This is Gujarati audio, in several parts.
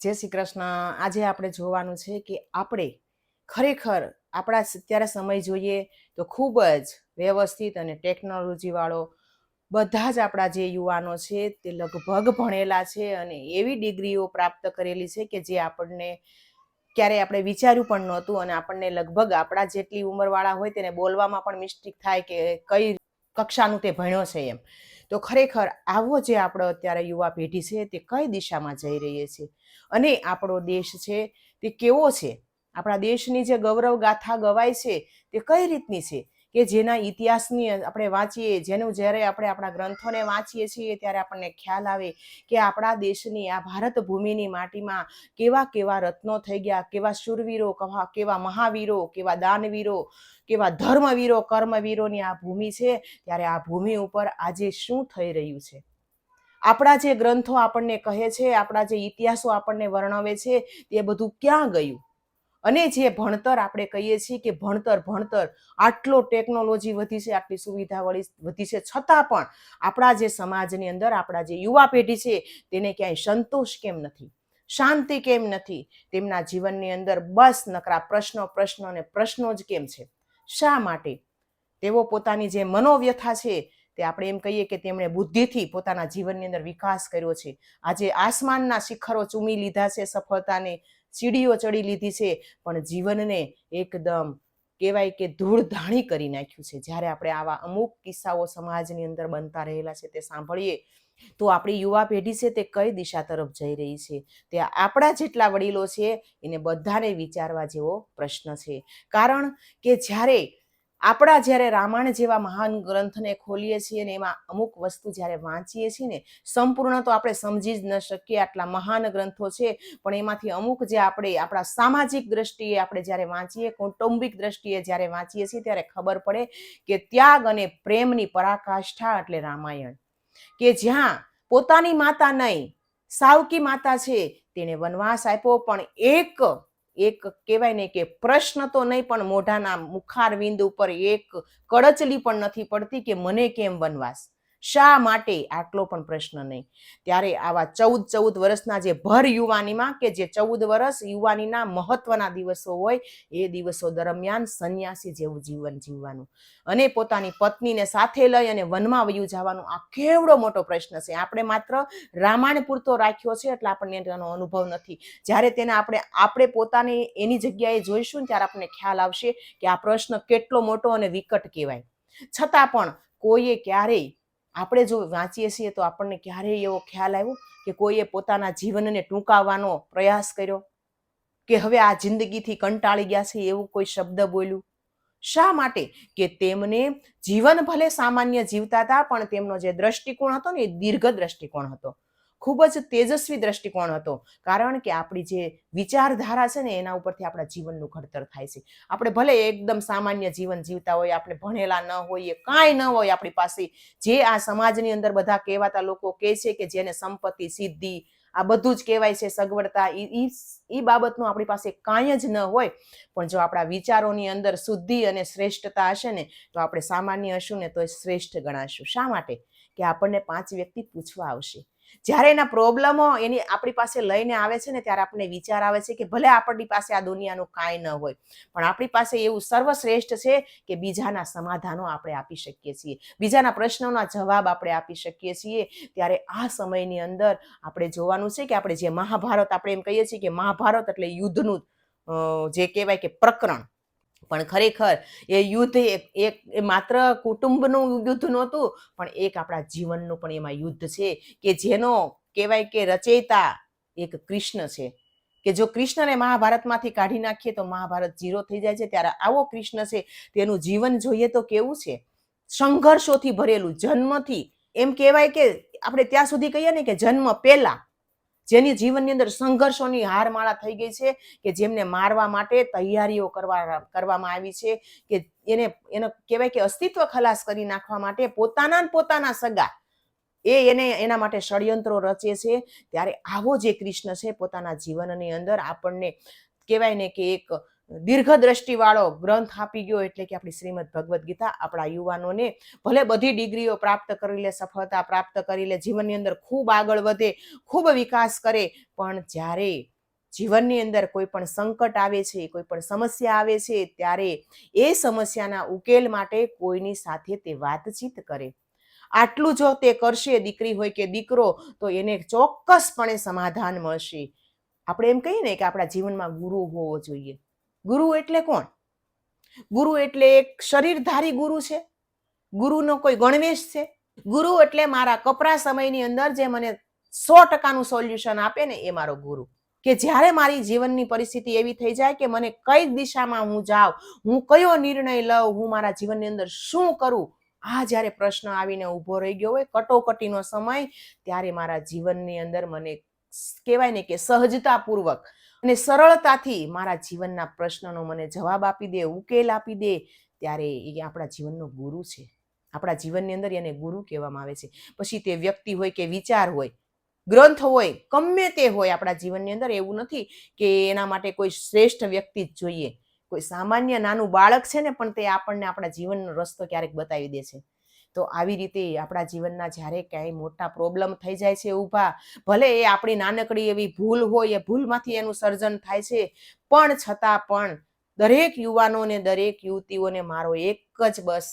જય શ્રી કૃષ્ણ. આજે આપણે જોવાનું છે કે આપણે ખરેખર આપણા અત્યારે સમય જોઈએ તો ખૂબ જ વ્યવસ્થિત અને ટેકનોલોજીવાળો બધા જ આપણા જે યુવાનો છે તે લગભગ ભણેલા છે અને એવી ડિગ્રીઓ પ્રાપ્ત કરેલી છે કે જે આપણને ક્યારે આપણે વિચાર્યું પણ નહોતું અને આપણને લગભગ આપણા જેટલી ઉંમરવાળા હોય તેને બોલવામાં પણ મિસ્ટેક થાય કે કઈ કક્ષાનું તે ભણ્યો છે એમ. તો ખરેખર આવો જે આપણો અત્યારે યુવા પેઢી છે તે કઈ દિશામાં જઈ રહી છે? અને આપણો દેશ છે તે કેવો છે? આપણા દેશની જે ગૌરવ ગાથા ગવાય છે તે કઈ રીતની છે? કે જેના ઇતિહાસની આપણે વાંચીએ, જેનું જ્યારે આપણે આપણા ગ્રંથોને વાંચીએ છીએ ત્યારે આપણને ખ્યાલ આવે કે આપણા દેશની, આ ભારત ભૂમિની માટીમાં કેવા કેવા રત્નો થઈ ગયા, કેવા શૂરવીરો, કવા, કેવા મહાવીરો, કેવા દાનવીરો, કેવા ધર્મવીરો, કર્મવીરોની આ ભૂમિ છે, ત્યારે આ ભૂમિ ઉપર આજે શું થઈ રહ્યું છે? આપણા જે ગ્રંથો આપણને કહે છે, આપણા જે ઇતિહાસો આપણને વર્ણવે છે, તે બધું ક્યાં ગયું? અને જે ભણતર આપણે કહીએ છીએ કે ભણતર ભણતર, આટલો ટેકનોલોજી વધી છે, આટલી સુવિધા વળી વધી છે, છતાં પણ આપણા જે સમાજની અંદર, આપણા જે યુવા પેઢી છે, તેને ક્યાંય સંતોષ કેમ નથી? શાંતિ કેમ નથી? તેમના જીવનની અંદર બસ નકરા પ્રશ્નો પ્રશ્નો અને પ્રશ્નો જ કેમ છે? શા માટે? તેઓ પોતાની જે મનોવ્યથા છે, તે આપણે એમ કહીએ કે તેમણે બુદ્ધિથી પોતાના જીવનની અંદર વિકાસ કર્યો છે. આજે આસમાનના શિખરો ચૂમી લીધા છે સફળતાને સીડીઓ ચડી લીધી છે. પણ જીવનને એકદમ કહેવાય કે ધૂળધાણી કરી નાખ્યું છે. જ્યારે આપણે આવા અમુક કિસ્સાઓ સમાજની અંદર બનતા રહેલા છે તે સાંભળીએ, તો આપણી યુવા પેઢી છે તે કઈ દિશા તરફ જઈ રહી છે? તે આપણા જેટલા વડીલો છે, એને બધાને વિચારવા જેવો પ્રશ્ન છે. કારણ કે જ્યારે આપણા જ્યારે રામાયણ જેવા મહાન ગ્રંથને ખોલીએ છીએ ને એમાં અમુક વસ્તુ જ્યારે વાંચીએ છીએ ને, સંપૂર્ણ તો આપણે સમજી જ ન શકીએ આટલા મહાન ગ્રંથો છે, પણ એમાંથી અમુક જે આપણે, આપણા સામાજિક દ્રષ્ટિએ આપણે જ્યારે વાંચીએ, કૌટુંબિક દ્રષ્ટિએ જ્યારે વાંચીએ છીએ ત્યારે ખબર પડે કે ત્યાગ અને પ્રેમની પરાકાષ્ઠા એટલે રામાયણ. કે જ્યાં પોતાની માતા નહીં, સાવકી માતા છે તેને વનવાસ આપ્યો, પણ એક એક કહેવાય ને કે પ્રશ્ન તો નહીં, પણ મોઢાના મુખારવિંદ ઉપર એક કડચલી પણ નથી પડતી કે મને કેમ વનવાસ? શા માટે આટલો પણ પ્રશ્ન નહીં? ત્યારે આવા ચૌદ ચૌદ વર્ષના જે ભર યુવાનીમાં કે જે ચૌદ વર્ષ યુવાનીના મહત્વના દિવસો હોય, એ દિવસો દરમિયાન સંન્યાસી જેવું જીવન જીવવાનું અને પોતાની પત્નીને સાથે લઈ અને વનમાં વયું જવાનું, આ કેવડો મોટો પ્રશ્ન છે. આપણે માત્ર રામાયણ પૂરતો રાખ્યો છે એટલે આપણને તેનો અનુભવ નથી. જ્યારે તેને આપણે આપણે પોતાની એની જગ્યાએ જોઈશું ત્યારે આપણને ખ્યાલ આવશે કે આ પ્રશ્ન કેટલો મોટો અને વિકટ કહેવાય. છતાં પણ કોઈએ ક્યારેય આપણે જો વાંચીએ છીએ તો આપણને ક્યારેય એવો ખ્યાલ આવ્યો કે કોઈએ પોતાના જીવનને ટૂંકાવવાનો પ્રયાસ કર્યો? કે હવે આ જિંદગીથી કંટાળી ગયા છે એવું કોઈ શબ્દ બોલ્યું? શા માટે? કે તેમને જીવન ભલે સામાન્ય જીવતા હતા, પણ તેમનો જે દ્રષ્ટિકોણ હતો ને એ દીર્ઘ દ્રષ્ટિકોણ હતો. ખૂબ જ તેજસ્વી દ્રષ્ટિકોણ હતો. કારણ કે આપણી જે વિચારધારા છે ને, એના ઉપરથી આપણા જીવનનું ઘડતર થાય છે. આપણે ભલે એકદમ સામાન્ય જીવન જીવતા હોય આપણે ભણેલા ન હોઈએ, કાંઈ ન હોય આપણી પાસે. જે આ સમાજની અંદર બધા કહેવાતા લોકો કહે છે કે જેને સંપત્તિ, સિદ્ધિ, આ બધું જ કહેવાય છે, સગવડતા એ બાબતનું આપણી પાસે કાંઈ જ ન હોય. પણ જો આપણા વિચારોની અંદર શુદ્ધિ અને શ્રેષ્ઠતા હશે ને, તો આપણે સામાન્ય હશું ને, તો શ્રેષ્ઠ ગણાશું. શા માટે? કે આપણને પાંચ વ્યક્તિ પૂછવા આવશે. જ્યારે એના પ્રોબ્લેમો એની આપણી પાસે લઈને આવે છે ને, ત્યારે આપણને વિચાર આવે છે કે ભલે આપણી પાસે આ દુનિયાનું કાંઈ ન હોય, પણ આપણી પાસે એવું સર્વશ્રેષ્ઠ છે કે બીજાના સમાધાનો આપણે આપી શકીએ છીએ. બીજાના પ્રશ્નોના જવાબ આપણે આપી શકીએ છીએ. ત્યારે આ સમયની અંદર આપણે જોવાનું છે કે આપણે જે મહાભારત આપણે એમ કહીએ છીએ કે મહાભારત એટલે યુદ્ધનું જે કહેવાય કે પ્રકરણ. પણ ખરેખર એ યુદ્ધ એક, એ માત્ર કુટુંબનું યુદ્ધ નહોતું, પણ એક આપણા જીવનનું પણ એમાં યુદ્ધ છે કે જેનો કહેવાય કે રચયિતા એક કૃષ્ણ છે. કે જો કૃષ્ણને મહાભારતમાંથી કાઢી નાખીએ તો મહાભારત ઝીરો થઈ જાય છે, ત્યારે આવો કૃષ્ણ છે, તેનું જીવન જોઈએ તો કેવું છે? સંઘર્ષોથી ભરેલું જન્મથી, એમ કહેવાય કે આપણે ત્યાં સુધી કહીએ ને કે જન્મ પહેલા જેની જીવનની અંદર સંઘર્ષોની હારમાળા થઈ ગઈ છે કે જેમને મારવા માટે તૈયારીઓ કરવા, કરવામાં આવી છે કે એને, એનો કહેવાય કે અસ્તિત્વ ખલાસ કરી નાખવા માટે પોતાના પોતાના સગા એ એને, એના માટે ષડયંત્રો રચે છે. ત્યારે આવો જે કૃષ્ણ છે પોતાના જીવનની અંદર આપણને કહેવાય ને કે એક દીર્ઘદ્રષ્ટિવાળો ગ્રંથ આપી ગયો એટલે કે આપણી શ્રીમદ ભગવદ્ ગીતા આપણા યુવાનોને ભલે બધી ડિગ્રીઓ પ્રાપ્ત કરી લે, સફળતા પ્રાપ્ત કરી લે, જીવનની અંદર ખૂબ આગળ વધે, ખૂબ વિકાસ કરે, પણ જ્યારે જીવનની અંદર કોઈ પણ સંકટ આવે છે, કોઈ પણ સમસ્યા આવે છે, ત્યારે એ સમસ્યાના ઉકેલ માટે કોઈની સાથે તે વાતચીત કરે. આટલું જો તે કરશે, દીકરી હોય કે દીકરો, તો એને ચોક્કસપણે સમાધાન મળશે. આપણે એમ કહીએ ને કે આપણા જીવનમાં ગુરુ હોવો જોઈએ. ગુરુ એટલે કોણ? ગુરુ એટલે એક શરીરધારી ગુરુ છે. ગુરુનો કોઈ ગણવેશ છે. ગુરુ એટલે મારા કપરા સમયની અંદર જે મને સો ટકાનું સોલ્યુશન આપે ને એ મારો ગુરુ. કે જ્યારે મારી જીવનની પરિસ્થિતિ એવી થઈ જાય કે મને કઈ દિશામાં હું જાઉં, હું કયો નિર્ણય લઉં, હું મારા જીવનની અંદર શું કરું? આ જ્યારે પ્રશ્ન આવીને ઊભો રહી ગયો હોય કટોકટીનો સમય, ત્યારે મારા જીવનની અંદર મને કહેવાય ને કે સહજતાપૂર્વક અને સરળતાથી મારા જીવનના પ્રશ્નનો મને જવાબ આપી દે, ઉકેલ આપી દે, ત્યારે એ આપણા જીવનનો ગુરુ છે. આપણા જીવનની અંદર એને ગુરુ કહેવામાં આવે છે. પછી તે વ્યક્તિ હોય કે વિચાર હોય, ગ્રંથ હોય, ગમે તે હોય આપણા જીવનની અંદર, એવું નથી કે એના માટે કોઈ શ્રેષ્ઠ વ્યક્તિ જ જોઈએ. કોઈ સામાન્ય નાનું બાળક છે ને, પણ તે આપણને આપણા જીવનનો રસ્તો ક્યારેક બતાવી દે છે. તો આવી રીતે આપણા જીવનના જ્યારે ક્યાંય મોટા પ્રોબ્લેમ થઈ જાય છે, ઊભા, ભલે એ આપણી નાનકડી એવી ભૂલ હોય, એ ભૂલમાંથી એનું સર્જન થાય છે, પણ છતાં પણ દરેક યુવાનોને, દરેક યુવતીઓને મારો એક જ બસ,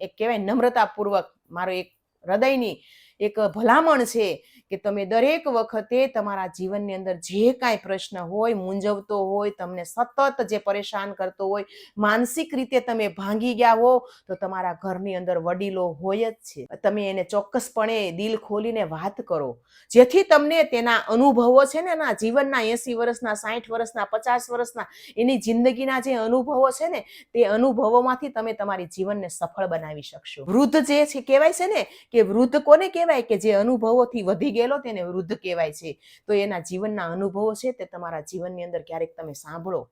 એક કહેવાય નમ્રતાપૂર્વક મારો એક હૃદયની એક ભલામણ છે કે તમે દરેક વખતે તમારા જીવનની અંદર જે કાંઈ પ્રશ્ન હોય, મૂંઝવતો હોય, તમને સતત જે પરેશાન કરતો હોય, માનસિક રીતે તમે ભાંગી ગયા હો, તો તમારા ઘરની અંદર વડીલો હોય જ છે. તમે એને ચોક્કસપણે દિલ ખોલીને વાત કરો. જેથી તમને તેના અનુભવો છે ને, એના જીવનના એંસી વર્ષના સાઠ વર્ષના, પચાસ વર્ષના, એની જિંદગીના જે અનુભવો છે ને, તે અનુભવોમાંથી તમે તમારી જીવનને સફળ બનાવી શકશો. વૃદ્ધ જે છે, કહેવાય છે ને, કે વૃદ્ધ કોને કહેવાય? કે જે અનુભવોથી વધી ગયેલો તેને વૃદ્ધ કહેવાય છે. તો એના જીવનના અનુભવો છે તે તમારા જીવનની અંદર ક્યારેક તમે સાંભળો.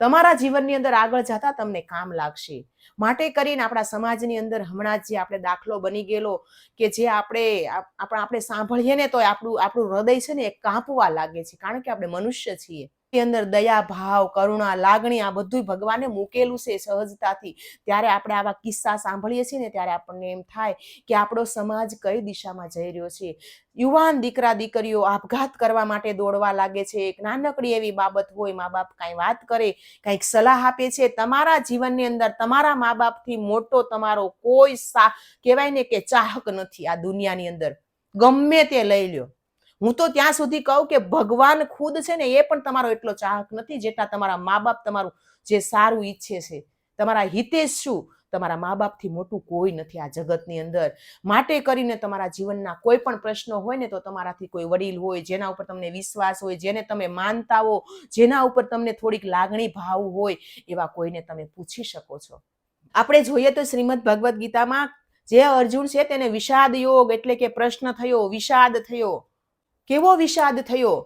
તમારા જીવનની અંદર આગળ જતા તમને કામ લાગશે. માટે કરીને આપણા સમાજની અંદર હમણાં જ આપણે દાખલો બની ગયેલો કે જે આપણા આપણે સાંભળીએ ને તો આપણું આપણું હૃદય છે ને એ કાંપવા લાગે છે. કારણ કે આપણે મનુષ્ય છીએ. અંદર દયા, ભાવ, કરુણા, લાગણી આ બધું ભગવાને મૂકેલું છે સહજતાથી. ત્યારે આપણે આવા કિસ્સા સાંભળીએ છીએ ને ત્યારે આપણને એમ થાય કે આપણો સમાજ કઈ દિશામાં જઈ રહ્યો છે. યુવાન દીકરા, દીકરીઓ આપઘાત કરવા માટે દોડવા લાગે છે. એક નાનકડી એવી બાબત હોય, મા બાપ કાંઈ વાત કરે, કાંઈક સલાહ આપે છે. તમારા જીવનની અંદર તમારા મા બાપથી મોટો તમારો કોઈ સા, કહેવાય ને કે ચાહક નથી આ દુનિયાની અંદર. ગમે તે લઈ લ્યો. હું તો ત્યાં સુધી કહું કે ભગવાન ખુદ છે ને એ પણ તમારો એટલો ચાહક નથી જેટલા તમારા મા બાપ તમારું જે સારું ઈચ્છે છે. તમારા હિતેશ શું તમારા મા બાપથી મોટું કોઈ નથી આ જગતની અંદર. માટે કરીને તમારા જીવનના કોઈ પણ પ્રશ્નો હોય ને તો તમારાથી કોઈ વડીલ હોય, જેના ઉપર તમને વિશ્વાસ હોય, જેને તમે માનતા હો, જેના ઉપર તમને થોડીક લાગણી ભાવ હોય, એવા કોઈને તમે પૂછી શકો છો. આપણે જોઈએ તો શ્રીમદ ભગવદ્ ગીતામાં જે અર્જુન છે તેને વિષાદ યોગ એટલે કે પ્રશ્ન થયો, વિષાદ થયો. કેવો વિષાદ થયો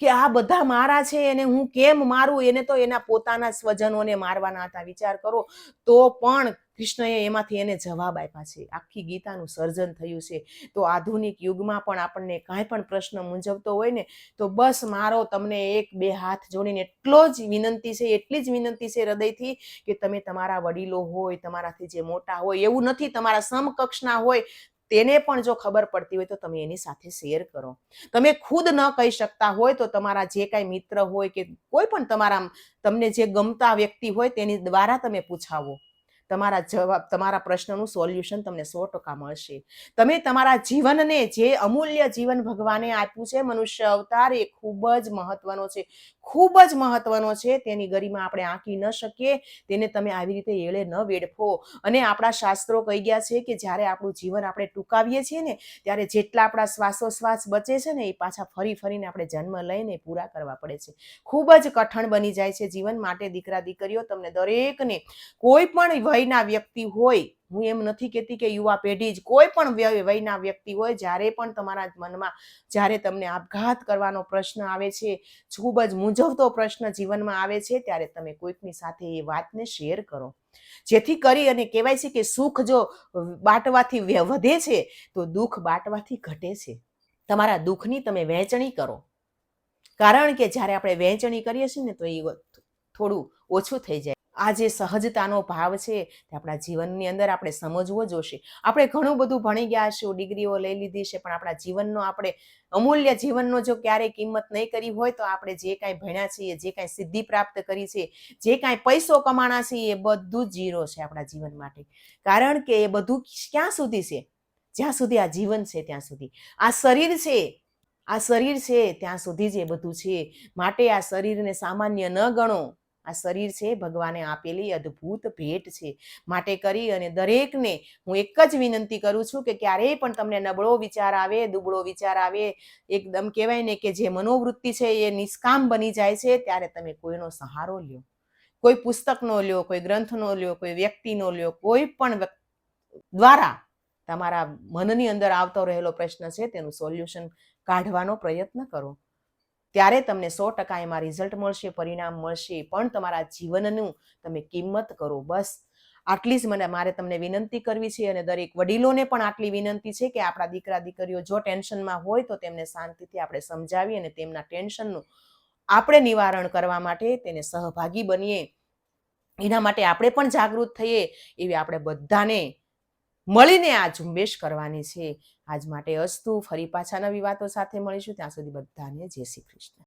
કે આ બધા મારા છે એને હું કેમ મારું? એને તો એના પોતાના સ્વજનોને મારવાના હતા. વિચાર કરો તો પણ કૃષ્ણએ એમાંથી એને જવાબ આપ્યા છે. આખી ગીતાનું સર્જન થયું છે. તો આધુનિક યુગમાં પણ આપણને કાંઈ પણ પ્રશ્ન મૂંઝવતો હોય ને, તો બસ મારો તમને એક બે હાથ જોડીને એટલો જ વિનંતી છે, એટલી જ વિનંતી છે હૃદયથી કે તમે તમારા વડીલો હોય, તમારાથી જે મોટા હોય, એવું નથી, તમારા સમકક્ષના હોય તેને પણ જો ખબર પડતી હોય તો તમે એની સાથે શેર કરો. તમે ખુદ ન કહી શકતા હોય તો તમારા જે કાંઈ મિત્ર હોય કે કોઈ પણ તમારા તમને જે ગમતા વ્યક્તિ હોય તેની દ્વારા તમે પૂછાવો. તમારા જવાબ, તમારા પ્રશ્નનું સોલ્યુશન તમને સો ટકા મળશે. તમે તમારા જીવનને જે અમૂલ્ય જીવન ભગવાને આપ્યું છે, મનુષ્ય અવતાર એ ખૂબ જ મહત્વનો છે. ખૂબ જ મહત્વનો છે. તેની ગરિમા આપણે આંકી ન શકીએ. તેને તમે આવી રીતે એળે ન વેડફો. અને આપણા શાસ્ત્રો કહી ગયા છે કે જ્યારે આપણું જીવન આપણે ટૂંકાવીએ છીએ ને, ત્યારે જેટલા આપણા શ્વાસોશ્વાસ બચે છે ને, એ પાછા ફરી ફરીને આપણે જન્મ લઈને પૂરા કરવા પડે છે. ખૂબ જ કઠણ બની જાય છે જીવન માટે દીકરા દીકરીઓ તમને દરેકને કોઈ પણ વયના વ્યક્તિ હોય હું એમ નથી કહેતી કે યુવા પેઢી જ કોઈ પણ વયના વ્યક્તિ હોય, જ્યારે પણ તમારા મનમાં જ્યારે તમને આપઘાત કરવાનો પ્રશ્ન આવે છે, ખૂબ જ મૂંઝવતો પ્રશ્ન જીવનમાં આવે છે, ત્યારે તમે કોઈકની સાથે એ વાતને શેર કરો. જેથી કરી અને કહેવાય છે કે સુખ જો બાટવાથી વધે છે, તો દુઃખ બાટવાથી ઘટે છે. તમારા દુઃખની તમે વહેંચણી કરો. કારણ કે જ્યારે આપણે વહેંચણી કરીએ છીએ ને, તો એ થોડું ઓછું થઈ જાય. આ જે સહજતાનો ભાવ છે તે આપણા જીવનની અંદર આપણે સમજવો જોશે. આપણે ઘણું બધું ભણી ગયા છીએ ડિગ્રીઓ લઈ લીધી છે, પણ આપણા જીવનનો આપણે અમૂલ્ય જીવનનો જો ક્યારેય કિંમત નહીં કરી હોય તો આપણે જે કાંઈ ભણ્યા છીએ, જે કાંઈ સિદ્ધિ પ્રાપ્ત કરી છે, જે કાંઈ પૈસો કમાણા છે એ બધું જીરો છે આપણા જીવન માટે. કારણ કે એ બધું ક્યાં સુધી છે? જ્યાં સુધી આ જીવન છે ત્યાં સુધી. આ શરીર છે, આ શરીર છે ત્યાં સુધી જ એ બધું છે. માટે આ શરીરને સામાન્ય ન ગણો. આ શરીર છે, ભગવાને આપેલી અદ્ભુત ભેટ છે. માટે કરી અને દરેકને હું એક જ વિનંતી કરું છું કે ક્યારેય પણ તમને નબળો વિચાર આવે, દુબળો વિચાર આવે, એકદમ કહેવાય ને કે જે મનોવૃત્તિ છે એ નિષ્કામ બની જાય છે, ત્યારે તમે કોઈનો સહારો લ્યો. કોઈ પુસ્તકનો લ્યો, કોઈ ગ્રંથનો લ્યો, કોઈ વ્યક્તિનો લ્યો, કોઈ પણ દ્વારા તમારા મનની અંદર આવતો રહેલો પ્રશ્ન છે, તેનું સોલ્યુશન કાઢવાનો પ્રયત્ન કરો. ત્યારે તમને સો ટકા એમાં રિઝલ્ટ મળશે, પરિણામ મળશે, પણ તમારા જીવનનું તમે કિંમત કરો, બસ. આટલી જ મને, મારે તમને વિનંતી કરવી છે અને દરેક વડીલોને પણ આટલી વિનંતી છે કે આપણા દીકરા, દીકરીઓ જો ટેન્શનમાં હોય તો તેમને શાંતિથી આપણે સમજાવી અને તેમના ટેન્શનનું આપણે નિવારણ કરવા માટે તેને સહભાગી બનીએ. એના માટે આપણે પણ જાગૃત થઈએ, એવી આપણે બધાને મળીને આ ઝુંબેશ કરવાની છે. આજ માટે અસ્તુ. ફરી પાછા નવી વાતો સાથે મળીશું. ત્યાં સુધી બધાને જય શ્રી કૃષ્ણ.